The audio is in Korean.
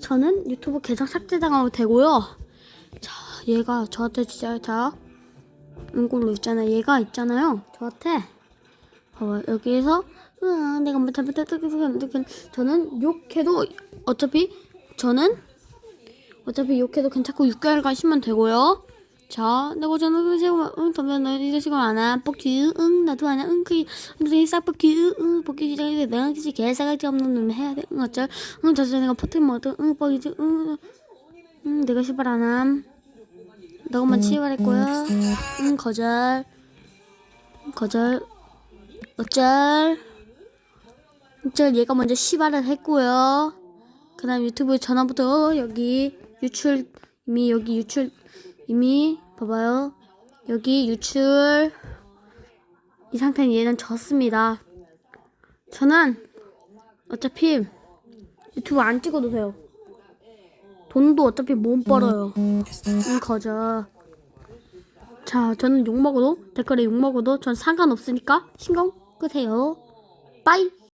저는 유튜브 계정 삭제당하고 되고요. 자, 얘가 저한테 진짜 자 이걸로 있잖아요. 얘가 있잖아요. 저한테 봐봐 여기에서 으아, 내가 뭐 잘못했다 저는 욕해도 어차피 저는 어차피 욕해도 괜찮고 6개월 가시면 되고요. 자, 내가 저는 그 시간 응, 담배 너 이제 시간 안 와. 뽑기 응, 나도 안 해. 응, 그 무슨 싹 뽑기 응, 뽑기 시작해. 내가 혹시 개사가지 없는 놈 해야 돼. 응, 어쩔. 응, 저 내가 포트 모드 응, 뽑기지 응, 응, 내가 시발 안 함. 너만 치발할 거야. 응, 거절. 거절. 어쩔. 어쩔. 얘가 먼저 시발을 했고요. 그 다음 유튜브 전화부터 여기 유출 이미 여기 유출 이미 봐봐요. 여기 유출. 이 상태는 얘는 졌습니다. 저는 어차피 유튜브 안 찍어도 돼요. 돈도 어차피 못 벌어요. 응 거저 자 저는 욕먹어도 댓글에 욕먹어도 전 상관없으니까 신경 끄세요. 빠이